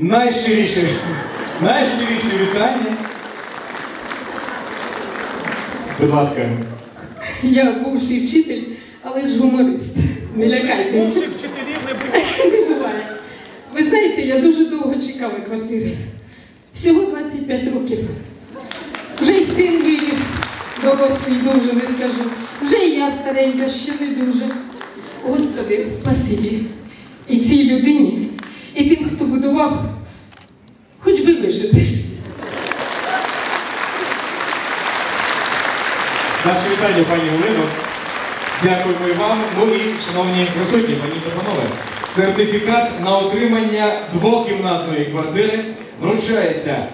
Найщиріше, найщиріше вітання. Будь ласка. Я бувший вчитель, але ж гуморист. Не лякайтесь. Бувших вчителів не буває. Не буває. Ви знаєте, я дуже довго чекала квартири. Всього 25 років. Вже й син виріс, дорослий дуже не скажу. Вже і я старенька, ще не дуже. Господи, спасибі. І цій людині, будував, хоч би вижити. Наші вітання, пані Олено. Дякуємо вам. Ну і, шановні присутні, пані та панове, сертифікат на отримання двокімнатної квартири вручається